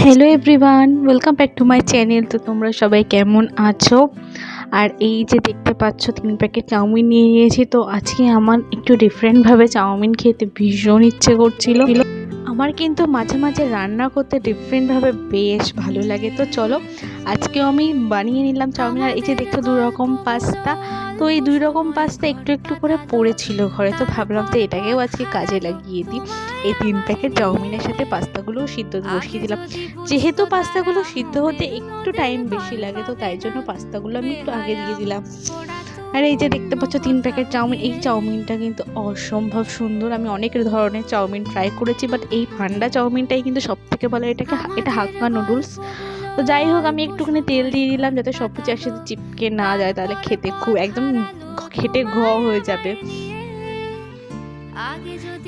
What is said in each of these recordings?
Hello everyone welcome back to my channel তো তোমরা সবাই কেমন আছো? আর এই যে দেখতে পাচ্ছ, তিন প্যাকেট চাউমিন নিয়ে নিয়েছি। তো আজকে আমার একটু ডিফারেন্টভাবে চাউমিন খেতে ভীষণ ইচ্ছে করছিল। আমার কিন্তু মাঝে মাঝে রান্না করতে ডিফারেন্টভাবে বেশ ভালো লাগে। তো চলো আজকেও আমি বানিয়ে নিলাম চাউমিন। আর এই যে দেখছ দু রকম পাস্তা। তো এই দুই রকম পাস্তা একটু একটু করে পড়েছিল ঘরে। তো ভাবলাম তো এটাকেও আজকে কাজে লাগিয়ে দিই। এই তিন প্যাকেট চাউমিনের সাথে পাস্তাগুলোও সিদ্ধ বসিয়ে দিলাম। যেহেতু পাস্তাগুলো সিদ্ধ হতে একটু টাইম বেশি লাগে তো তাই জন্য পাস্তাগুলো আমি একটু আগে দিয়ে দিলাম। আর এই যে দেখতে পাচ্ছ তিন প্যাকেট চাউমিন এই চাউমিনটা কিন্তু অসম্ভব সুন্দর। আমি অনেক ধরনের চাউমিন ট্রাই করেছি বাট এই পান্ডা চাউমিনটাই কিন্তু সব থেকে ভালো। এটাকে এটা হাক্কা নুডলস তো যাই হোক আমি একটুখানি তেল দিয়ে দিলাম যাতে সব কিছু একসাথে চিপকে না যায় তাহলে খেতে খুব একদম খেটে ঘ হয়ে যাবে।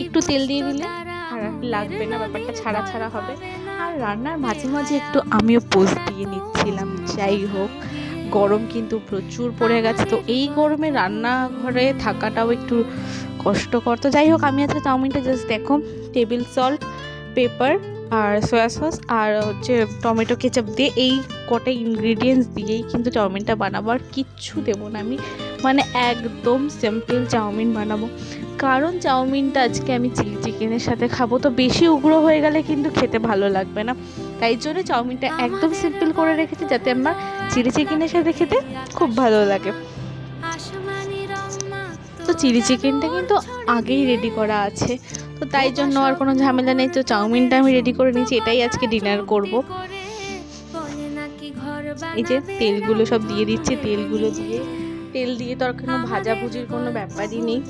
একটু তেল দিয়ে দিলে আর লাগবে না ব্যাপারটা ছাড়া ছাড়া হবে। আর রান্নার মাঝে মাঝে একটু আমিও পোস্ট দিয়ে নিচ্ছিলাম যাই হোক। গরম কিন্তু প্রচুর পড়ে গেছে। তো এই গরমে রান্নাঘরে থাকাটাও একটু কষ্টকর। তো যাই হোক, আমি আজকে চাউমিনটা জাস্ট দেখো টেবিল সল্ট পেপার আর সয়া সস আর হচ্ছে টমেটো কেচাপ দিয়ে এই কটা ইনগ্রিডিয়েন্টস দিয়েই কিন্তু চাউমিনটা বানাবো। আর কিচ্ছু দেবো না আমি। মানে একদম সিম্পল চাউমিন বানাবো। কারণ চাউমিনটা আজকে আমি চিলি চিকেনের সাথে খাব। তো বেশি উগ্র হয়ে গেলে কিন্তু খেতে ভালো লাগবে না। তাই জন্য চাউমিনটা একদম সিম্পল করে রেখেছি যাতে আমার চিলি চিকেনের সাথে খেতে খুব ভালো লাগে। তো চিলি চিকেনটা কিন্তু আগেই রেডি করা আছে। তো তাই জন্য আর কোনো ঝামেলা নেই। তো চাউমিনটা আমি রেডি করে নিয়েছি। এটাই আজকে ডিনার করব। এই যে তেলগুলো সব দিয়ে দিচ্ছি। তেলগুলো দিয়ে তেল দিয়ে তো আর কোনো ভাজাভুজির কোনো ব্যাপারই নেই।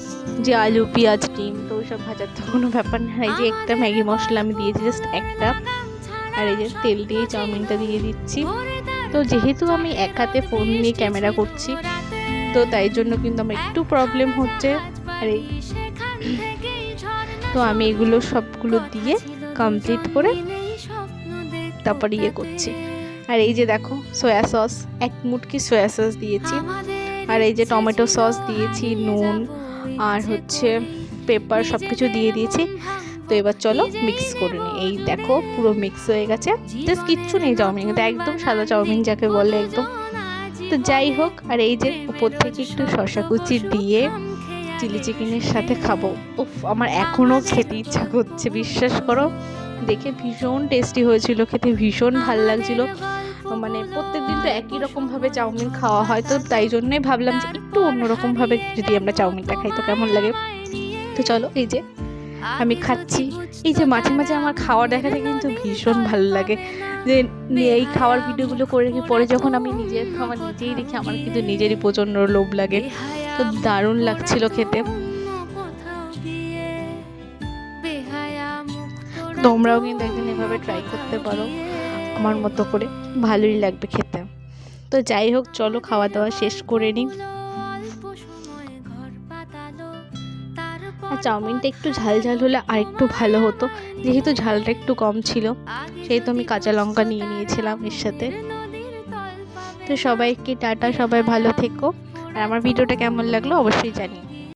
যে আলু পেঁয়াজ ডিম তো ওইসব ভাজার তো কোনো ব্যাপার না। এই যে একটা ম্যাগি মশলা আমি দিয়েছি জাস্ট একটা। আর এই যে তেল দিয়ে চাউমিনটা দিয়ে দিচ্ছি। তো যেহেতু আমি এক হাতে ফোন নিয়ে ক্যামেরা করছি তো তাই জন্য কিন্তু আমার একটু প্রবলেম হচ্ছে। আর এই তো আমি এগুলো সবগুলো দিয়ে কমপ্লিট করে তারপর ইয়ে করছি। আর এই যে দেখো সয়া সস এক মুটকি সয়া সস দিয়েছি। আর এই যে টমেটো সস দিয়েছি, নুন আর হচ্ছে পেপার সব কিছু দিয়ে দিয়েছি। তো এবার চলো মিক্স করে নিই। এই দেখো পুরো মিক্স হয়ে গেছে। জাস্ট কিচ্ছু নেই চাউমিন, কিন্তু একদম সাদা চাউমিন যাকে বলে একদম। তো যাই হোক, আর এই যে উপর থেকে একটু শশা কুচি দিয়ে চিলি চিকেনের সাথে খাব। উফ, আমার এখনও খেতে ইচ্ছা করছে, বিশ্বাস করো। দেখে ভীষণ টেস্টি হয়েছিল, খেতে ভীষণ ভালো লাগছিল। মানে প্রত্যেক দিন তো একই রকমভাবে চাউমিন খাওয়া হয় তো তাই জন্যই ভাবলাম যে একটু অন্যরকমভাবে যদি আমরা চাউমিনটা খাই তো কেমন লাগে? তো চলো এই যে আমি খাচ্ছি। এই যে মাঝে মাঝে আমার খাওয়া দেখাতে কিন্তু ভীষণ ভালো লাগে। যে এই খাওয়ার ভিডিওগুলো করে রেখে পরে যখন আমি নিজের খাবার নিজেই দেখি আমার কিন্তু নিজেরই প্রচণ্ড লোভ লাগে। তো দারুণ লাগছিল খেতে। তোমরাও কিন্তু একদিন এভাবে ট্রাই করতে পারো। আমার মতো করে ভালোই লাগবে খেতে। তো যাই হোক, চলো খাওয়া দাওয়া শেষ করে নিই। আর চাউমিনটা একটু ঝাল ঝাল হলে আর একটু ভালো হতো। যেহেতু ঝালটা একটু কম ছিল, সেহেতু আমি কাঁচা লঙ্কা নিয়ে নিয়েছিলাম এর সাথে। তো সবাইকে টাটা, সবাই ভালো থেকো। আর আমার ভিডিওটা কেমন লাগল অবশ্যই জানিও।